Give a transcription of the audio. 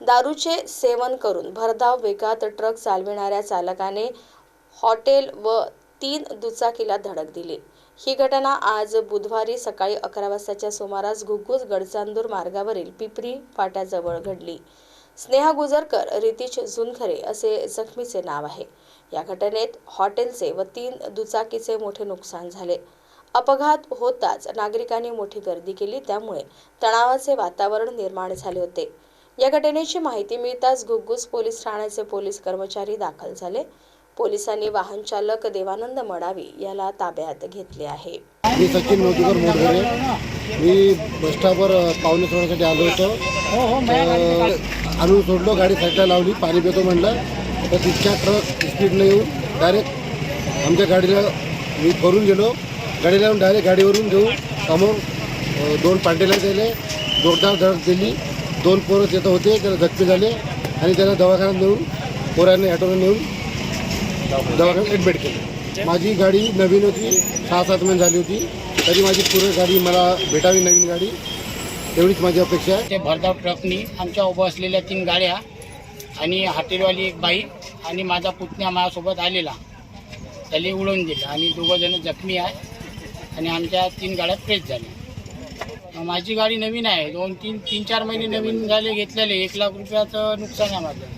दारूचे सेवन करून भरधाव वेगात ट्रक चालविणाऱ्या चालकाने हॉटेल व तीन दुचाकीला धडक दिली. ही घटना आज बुधवारी सकाळी अकरा वाजताच्या सुमारास घुग्गुस गडचांदूर मार्गावरील पिपरी फाट्याजवळ घडली. स्नेहा गुजरकर रितीश जुनखरे असे जखमीचे नाव आहे. या घटनेत हॉटेलचे व तीन दुचाकीचे मोठे नुकसान झाले. अपघात होताच नागरिकांनी मोठी गर्दी केली त्यामुळे तणावाचे वातावरण निर्माण झाले होते. या घटनेची माहिती मिळताच घुग्गुस पोलीस ठाण्याचे पोलीस कर्मचारी दाखल झाले. पोलिसांनी वाहन चालक देवानंद मडावी याला ताब्यात घेतले आहे. मी सचिन नवतीकर मोडघरे मी बसस्टॉपवर पाहुणे सोडण्यासाठी आलो होतो. तर आणून सोडलो गाडी साईडला लावली पाणी पितो म्हणलं. तर तितक्या ट्रक स्पीडनं येऊन डायरेक्ट आमच्या गाडीला मी करून गेलो. गाडीला येऊन डायरेक्ट गाडीवरून घेऊन समोर दोन पांडेला दिले जोरदार धडक दिली. दोन पोरं तिथं होते त्याला जखमी झाले आणि त्याला दवाखान्यात नेऊन पोरांनी ॲटोनं नेऊन दवाखान्यात ॲडमिट केलं. माझी गाडी नवीन होती सहा सात महिने झाली होती. तरी माझी पूर्ण गाडी मला भेटावी नवीन गाडी एवढीच माझी अपेक्षा आहे. ते भरधाव ट्रकनी आमच्या उभं असलेल्या तीन गाड्या आणि हॉटेलवाली एक बाई आणि माझा पुतण्या माझ्यासोबत आलेला. त्याला उडवून दिलं आणि दोघंजणं जखमी आहे आणि आमच्या तीन गाड्या प्रेस झाल्या. माझी गाडी नवीन आहे. दोन तीन तीन चार महिने नवीन झाले घेतलेले एक लाख रुपयाचं नुकसान आहे माझं.